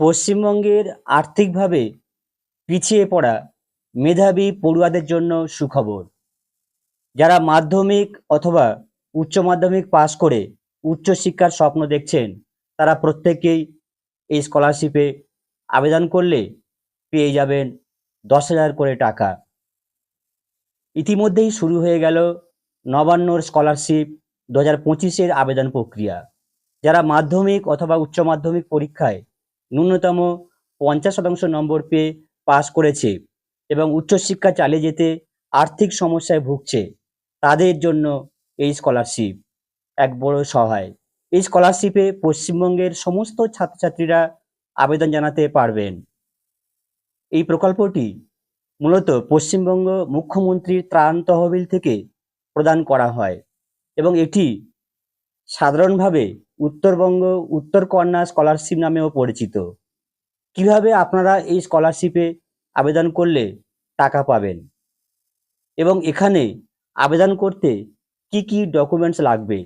পশ্চিমবঙ্গের আর্থিকভাবে পিছিয়ে পড়া মেধাবী পড়ুয়াদের জন্য সুখবর। যারা মাধ্যমিক অথবা উচ্চ মাধ্যমিক পাশ করে উচ্চশিক্ষার স্বপ্ন দেখছেন, তারা প্রত্যেকেই এই স্কলারশিপে আবেদন করলে পেয়ে যাবেন দশ হাজার করে টাকা। ইতিমধ্যেই শুরু হয়ে গেল নবান্নর স্কলারশিপ দু হাজার পঁচিশের আবেদন প্রক্রিয়া। যারা মাধ্যমিক অথবা উচ্চ মাধ্যমিক পরীক্ষায় ন্যূনতম পঞ্চাশ শতাংশ নম্বর পেয়ে পাস করেছে এবং উচ্চশিক্ষা চালিয়ে যেতে আর্থিক সমস্যায় ভুগছে। তাদের জন্য এই স্কলারশিপ এক বড় সহায়। এই স্কলারশিপে পশ্চিমবঙ্গের সমস্ত ছাত্রছাত্রীরা আবেদন জানাতে পারবেন। এই প্রকল্পটি মূলত পশ্চিমবঙ্গ মুখ্যমন্ত্রীর ত্রাণ তহবিল থেকে প্রদান করা হয় এবং এটি সাধারণভাবে উত্তরবঙ্গ, উত্তর কন্যা স্কলারশিপ নামেও পরিচিত। কীভাবে আপনারা এই স্কলারশিপে আবেদন করলে টাকা পাবেন? এবং এখানে আবেদন করতে কি কি ডকুমেন্টস লাগবে?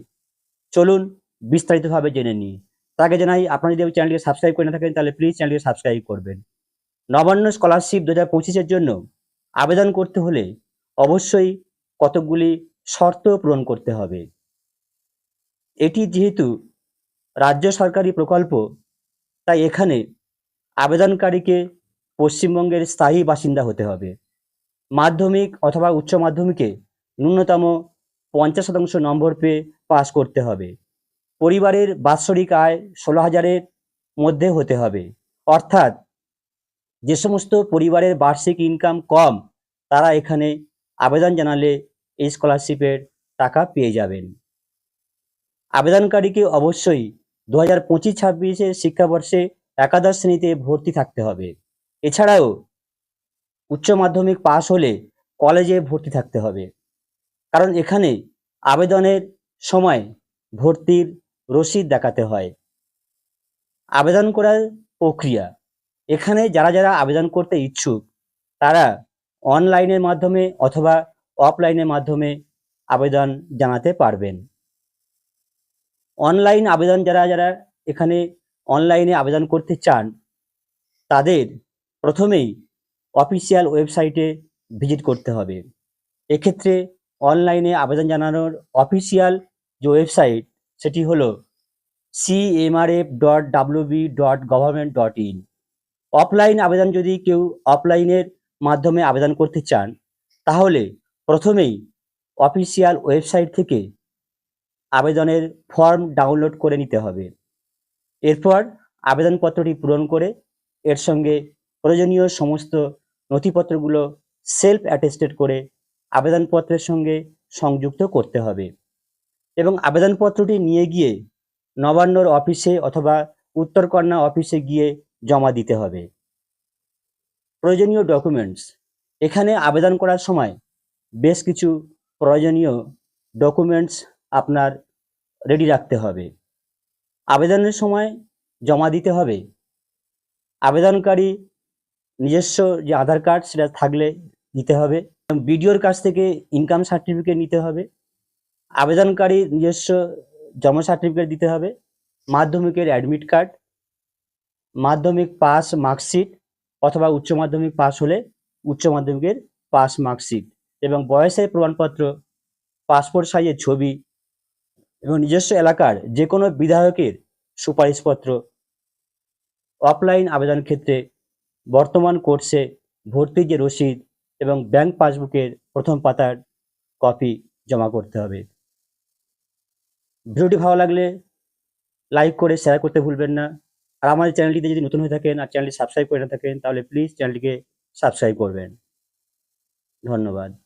চলুন বিস্তারিতভাবে জেনে নিই। তাকে জানাই, আপনারা যদি চ্যানেলটিকে সাবস্ক্রাইব করে না থাকেন, তাহলে প্লিজ চ্যানেলটিকে সাবস্ক্রাইব করবেন। নবান্ন স্কলারশিপ দু হাজার পঁচিশের জন্য আবেদন করতে হলে অবশ্যই কতকগুলি শর্ত পূরণ করতে হবে। এটি যেহেতু রাজ্য সরকারি প্রকল্প, তাই এখানে আবেদনকারীকে পশ্চিমবঙ্গের স্থায়ী বাসিন্দা হতে হবে। মাধ্যমিক অথবা উচ্চ মাধ্যমিকে ন্যূনতম পঞ্চাশ শতাংশ নম্বর পেয়ে পাস করতে হবে। পরিবারের বাৎসরিক আয় ষোলো হাজারের মধ্যে হতে হবে। অর্থাৎ যে সমস্ত পরিবারের বার্ষিক ইনকাম কম, তারা এখানে আবেদন জানালে এই স্কলারশিপের টাকা পেয়ে যাবেন। আবেদনকারীকে অবশ্যই দু হাজার পঁচিশ ছাব্বিশের শিক্ষাবর্ষে একাদশ শ্রেণীতে ভর্তি থাকতে হবে। এছাড়াও উচ্চ মাধ্যমিক পাশ হলে কলেজে ভর্তি থাকতে হবে। কারণ এখানে আবেদনের সময় ভর্তির রসিদ দেখাতে হয়। আবেদন করার প্রক্রিয়া। এখানে যারা যারা আবেদন করতে ইচ্ছুক, তারা অনলাইনের মাধ্যমে অথবা অফলাইনের মাধ্যমে আবেদন জানাতে পারবেন। অনলাইন আবেদন যারা যারা এখানে অনলাইনে আবেদন করতে চান, তাদের প্রথমেই অফিসিয়াল ওয়েবসাইটে ভিজিট করতে হবে। এক্ষেত্রে অনলাইনে আবেদন জানানোর অফিসিয়াল যে ওয়েবসাইট, সেটি হলো CMRF dot WB dot government dot in offline আবেদন যদি কেউ অফলাইনের মাধ্যমে আবেদন করতে চান, তাহলে প্রথমেই অফিসিয়াল ওয়েবসাইট থেকে আবেদনের ফর্ম ডাউনলোড করে নিতে হবে। এরপর আবেদনপত্রটি পূরণ করে এর সঙ্গে প্রয়োজনীয় সমস্ত নথিপত্রগুলো সেলফ অ্যাটেস্টেড করে আবেদনপত্রের সঙ্গে সংযুক্ত করতে হবে এবং আবেদনপত্রটি নিয়ে গিয়ে নবান্নর অফিসে অথবা উত্তরকন্যা অফিসে গিয়ে জমা দিতে হবে। প্রয়োজনীয় ডকুমেন্টস এখানে আবেদন করার সময় বেশ কিছু প্রয়োজনীয় ডকুমেন্টস আপনার রেডি রাখতে হবে। আবেদনের সময় জমা দিতে হবে। আবেদনকারী নিজস্ব যে আধার কার্ড সেটা থাকলে দিতে হবে। বিডিওর কাছ থেকে ইনকাম সার্টিফিকেট নিতে হবে। আবেদনকারী নিজস্ব জন্ম সার্টিফিকেট দিতে হবে। মাধ্যমিকের অ্যাডমিট কার্ড মাধ্যমিক পাস মার্কশিট অথবা উচ্চ মাধ্যমিক পাস হলে উচ্চ মাধ্যমিকের পাস মার্কশিট এবং বয়সের প্রমাণপত্র পাসপোর্ট সাইজের ছবি এবং নিজস্ব এলাকার যে কোনো বিধায়কের সুপারিশপত্র অফলাইন আবেদন ক্ষেত্রে বর্তমান কোর্সে ভর্তির যে রসিদ এবং ব্যাংক পাসবুকের প্রথম পাতার কপি জমা করতে হবে। ভিডিওটি ভালো লাগলে লাইক করে শেয়ার করতে ভুলবেন না। আর আমাদের চ্যানেলটিতে যদি নতুন হয়ে থাকেন আর চ্যানেলটি সাবস্ক্রাইব করে না থাকেন, তাহলে প্লিজ চ্যানেলটিকে সাবস্ক্রাইব করবেন। ধন্যবাদ।